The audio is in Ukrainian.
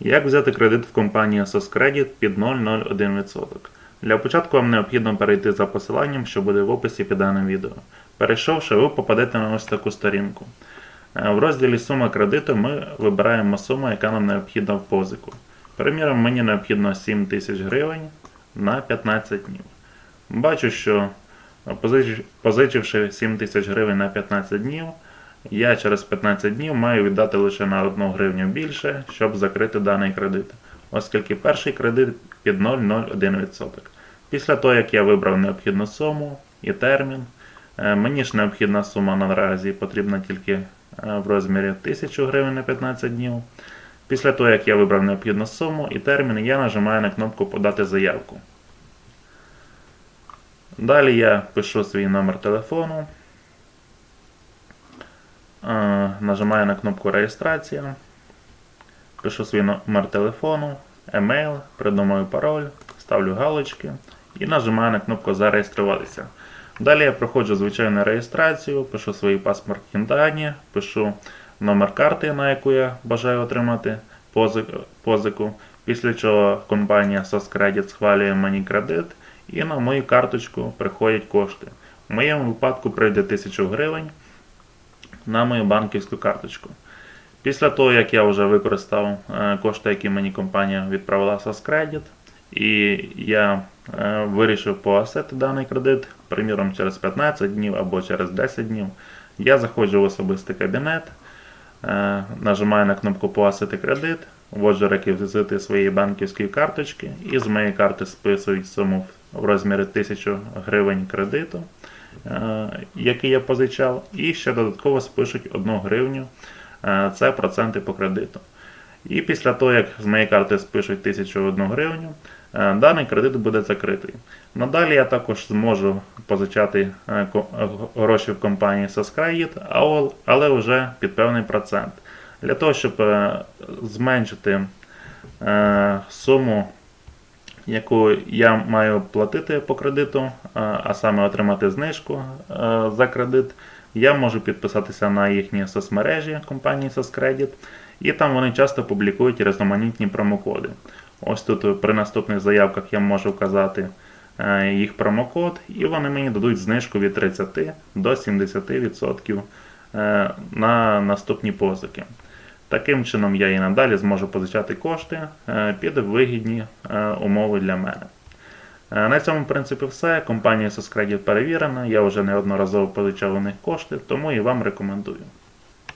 Як взяти кредит в компанії SOSCredit під 0,01%? Для початку вам необхідно перейти за посиланням, що буде в описі під даним відео. Перейшовши, ви попадете на ось таку сторінку. Е, В розділі Сума кредиту ми вибираємо суму, яка нам необхідна в позику. Приміром, мені необхідно 7 тисяч гривень на 15 днів. Бачу, що позичивши 7 тисяч гривень на 15 днів, я через 15 днів маю віддати лише на 1 гривню більше, щоб закрити даний кредит, оскільки перший кредит під 0,01%. Після того, як я вибрав необхідну суму і термін, е, мені ж необхідна сума наразі потрібна тільки е, в розмірі 1000 гривень на 15 днів. Після того, як я вибрав необхідну суму і термін, я нажимаю на кнопку Подати заявку. Далі я пишу свій номер телефону. Е, Нажимаю на кнопку реєстрація. Пишу свій номер телефону, емейл, придумаю пароль, ставлю галочки і нажимаю на кнопку Зареєструватися. Далі я проходжу звичайну реєстрацію, пишу свої паспортні дані, пишу номер карти, на яку я бажаю отримати позику. Після чого компанія SOSCredit схвалює мені кредит і на мою карточку приходять кошти. В моєму випадку прийде 1000 гривень на мою банківську карточку. Після того, як я вже використав е, кошти, які мені компанія відправила SOSCredit, і я е, вирішив погасити даний кредит, приміром через 15 днів або через 10 днів, я заходжу в особистий кабінет, е, нажимаю на кнопку Погасити кредит, вводжу реквізити своєї банківської карточки і з моєї карти списують суму в розмірі 1000 гривень кредиту, який я позичав, і ще додатково спишуть 1 гривню. Е, Це проценти по кредиту. І після того, як з моєї карти спишуть 1001 гривню, е, даний кредит буде закритий. Надалі я також зможу позичати е, е, гроші в компанії SOSCredit, але вже під певний процент. Для того, щоб е, зменшити е, суму, яку я маю платити по кредиту, е, а саме отримати знижку е, за кредит, я можу підписатися на їхні соцмережі компанії SOSCredit, і там вони часто публікують різноманітні промокоди. Ось тут при наступних заявках я можу вказати е, їх промокод, і вони мені дадуть знижку від 30 до 70% е, на наступні позики. Таким чином я і надалі зможу позичати кошти е, під вигідні е, умови для мене. Е, На цьому, в принципі, все. Компанія SysCredit перевірена, я вже неодноразово позичав у них кошти, тому і вам рекомендую.